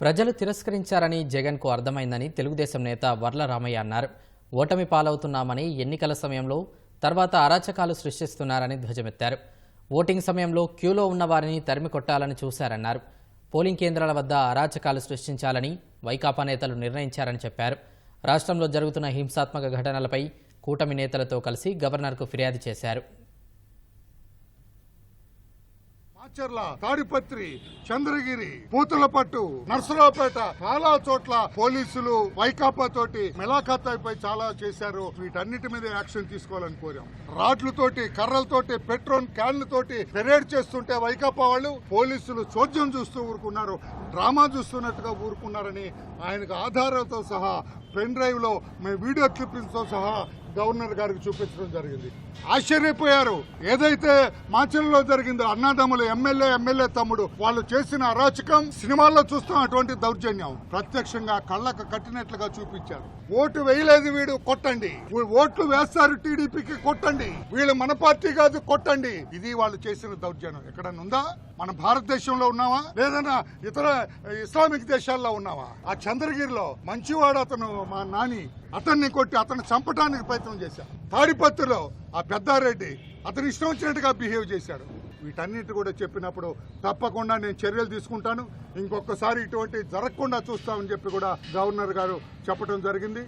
ప్రజలు తిరస్కరించారని జగన్కు అర్థమైందని తెలుగుదేశం నేత వర్ల రామయ్య అన్నారు. ఓటమి పాలవుతున్నామని ఎన్నికల సమయంలో తర్వాత అరాచకాలు సృష్టిస్తున్నారని ధ్వజమెత్తారు. ఓటింగ్ సమయంలో క్యూలో ఉన్న వారిని తరిమి కొట్టాలని చూశారన్నారు. పోలింగ్ కేంద్రాల వద్ద అరాచకాలు సృష్టించాలని వైకాపా నేతలు నిర్ణయించారని చెప్పారు. రాష్ట్రంలో జరుగుతున్న హింసాత్మక ఘటనలపై కూటమి నేతలతో కలిసి గవర్నర్కు ఫిర్యాదు చేశారు. మాచర్ల తాడిపత్రి చంద్రగిరి పూతలపట్టు నర్సరావుపేట చాలా చోట్ల పోలీసులు వైకాపా తోటి మెలాఖాతాపై చాలా చేశారు. వీటన్నిటి మీద యాక్షన్ తీసుకోవాలని కోరాం. రాడ్లతోటి కర్రలతోటి పెట్రోల్ క్యాన్లతోటి పెరేడ్ చేస్తుంటే వైకాపా వాళ్ళు పోలీసులు చోద్యం చూస్తూ ఊరుకున్నారు. డ్రామా చూస్తున్నట్టుగా ఊరుకున్నారని ఆయనకు ఆధారాలతో సహా పెన్ డ్రైవ్లో మేము వీడియో క్లిప్పింగ్తో సహా గవర్నర్ గారికి చూపించడం జరిగింది. ఆశ్చర్యపోయారు. ఏదైతే మాచర్లలో జరిగిందో అన్నాదమ్ములు ఎమ్మెల్యే ఎమ్మెల్యే తమ్ముడు వాళ్ళు చేసిన అరాచకం సినిమాల్లో చూస్తాం అటువంటి దౌర్జన్యం ప్రత్యక్షంగా కళ్ళకు కట్టినట్లుగా చూపించారు. ఓటు వేయలేదు వీడు కొట్టండి. ఓట్లు వేస్తారు టీడీపీకి కొట్టండి. వీళ్ళు మన పార్టీ కాదు కొట్టండి. ఇది వాళ్ళు చేసిన దౌర్జన్యం. ఎక్కడన్నా ఉందా? మన భారతదేశంలో ఉన్నావా? లేదన్నా ఇతర ఇస్లామిక్ దేశాల్లో ఉన్నావా? ఆ చంద్రగిరిలో మంచివాడు అతను మా నాని అతన్ని కొట్టి అతను చంపడానికి ప్రయత్నం చేశాడు తాడిపత్రిలో ఆ పెద్దారెడ్డి అతను ఇష్టం వచ్చినట్టుగా బిహేవ్ చేశాడు. వీటన్నిటి కూడా చెప్పినప్పుడు తప్పకుండా నేను చర్యలు తీసుకుంటాను. ఇంకొకసారి ఇటువంటి జరగకుండా చూస్తామని చెప్పి కూడా గవర్నర్ గారు చెప్పడం జరిగింది.